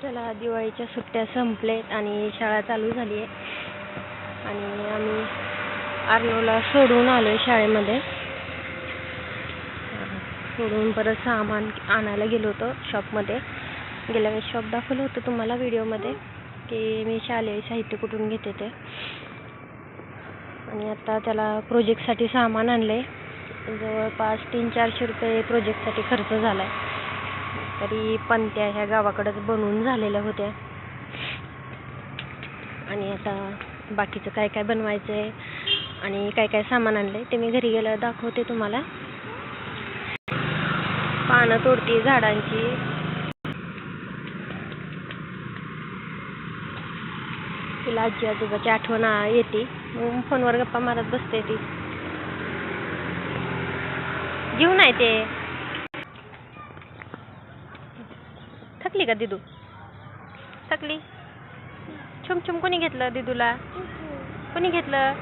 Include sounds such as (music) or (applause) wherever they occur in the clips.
चला दिवाळीच्या सुट्ट्या संपलेत आणि शाळा चालू झाली आहे. आणि आम्ही आर्नोला सोडून आलो आहे शाळेमध्ये सोडून परत सामान आणायला गेलो होतो शॉपमध्ये. गेल्या वेळेस शॉप दाखवलं होतं तुम्हाला व्हिडिओमध्ये की मी शालेय साहित्य कुठून घेते ते. आणि आता त्याला प्रोजेक्टसाठी सामान आणलं आहे जवळपास तीन चारशे रुपये प्रोजेक्टसाठी खर्च झाला आहे तरी पणत्या ह्या गावाकडंच बनवून झालेल्या होत्या. आणि आता बाकीचं काय काय बनवायचं आहे आणि काय काय सामान आणलं आहे ते मी घरी गेल्यावर दाखवते तुम्हाला. पानं तोडते झाडांची. तिला आजी आजोबाची आठवण येते. मग फोनवर गप्पा मारत बसते ती. घेऊन आहे ते. थकली का दिदू? थकली? छुमछुम कोणी घेतलं दिदूला? कोणी घेतलं?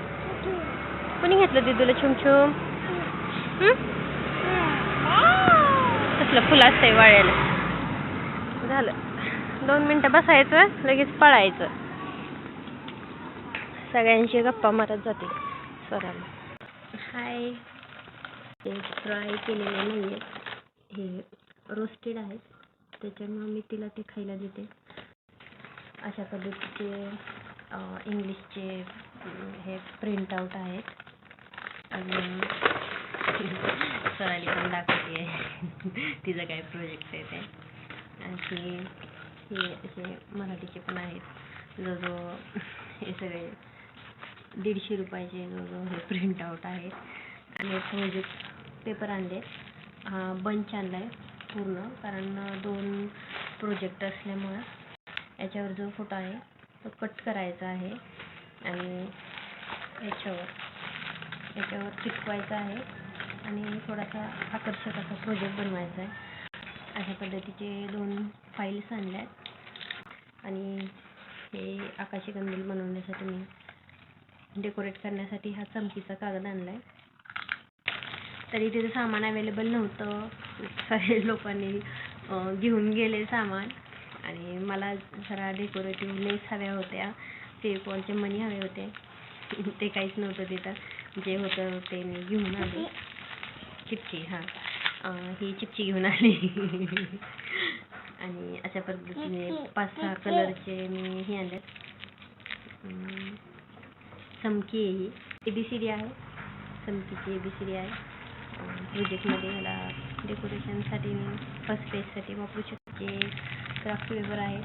कोणी घेतलं दिदूला छुमछुम कसलं फुल असतंय वाळ्याला. झालं. दोन मिनटं बसायचं लगेच पळायचं. सगळ्यांशी गप्पा मारत जाते स्वराला. हाय. फ्राय केलेले नाही आहेत हे रोस्टेड आहेत. त्याच्यामुळे मी तिला ते खायला देते. अशा पद्धतीचे इंग्लिशचे हे प्रिंट आउट आहेत. आणि (laughs) स्वराली पण दाखवते. (laughs) तिचं काय प्रोजेक्ट आहे ते. आणखी हे असे मराठीचे पण आहेत. जो जो हे सगळे दीडशे रुपयाचे जो जो हे प्रिंट आउट आहे आणि प्रोजेक्ट पेपर आणले. बंच आणला आहे पूर्ण कारण दोन प्रोजेक्ट असल्यामुळं याच्यावर जो फोटो आहे तो कट करायचा आहे आणि याच्यावर याच्यावर चिटकवायचा आहे आणि थोडासा आकर्षक असा प्रोजेक्ट बनवायचा आहे. अशा पद्धतीचे दोन फाईल्स आणल्या आहेत आणि हे आकाशी कंदील बनवण्यासाठी मी डेकोरेट करण्यासाठी हा चमकीचा कागद आणला आहे तरी तिथं सामान अवेलेबल नव्हतं. सगळे लोकांनी अं, घेऊन गेले सामान. आणि मला जरा डेकोरेटिव्ह लेस हव्या होत्या. फेविकॉलचे मणी हवे होते. ते काहीच नव्हतं तिथं. जे होतं ते मी घेऊन आले. चिप्ची? हां. ही चिप्ची घेऊन आली. आणि अशा पद्धतीने पाच सहा कलरचे मी हे आणले चमकी आहे ही. ए बी सी डी आहे. चमकीची ए बी सी डी आहे. प्रोजेक्टमध्ये ह्याला डेकोरेशनसाठी मी फर्स्ट पेजसाठी वापरू शकते. क्राफ्ट पेपर आहे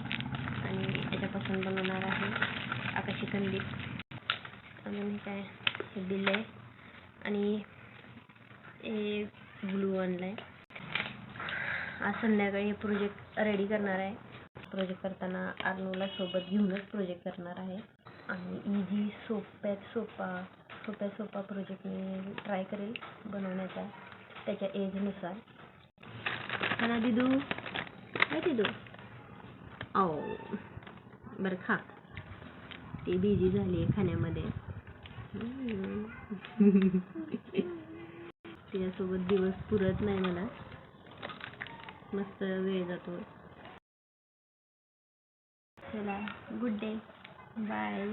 आणि त्याच्यापासून बनवणार आहे आकाशी कंदी अजून हे काय हे बिल आहे आणि हे ब्लू आणलं आहे आज संध्याकाळी हे प्रोजेक्ट रेडी करणार आहे. प्रोजेक्ट करताना आर्नोला सोबत घेऊनच प्रोजेक्ट करणार आहे. आणि इझी सोप्यात सोपा सोप्यात सोपा प्रोजेक्ट मी ट्राय करेल बनवण्याचा त्याच्या एजनुसार ना दिदू काय दिदू. ओ बरं खा. ती बिझी झाली आहे खाण्यामध्ये. तिच्यासोबत दिवस पुरत नाही मला मस्त वेळ जातो चला गुड डे बाय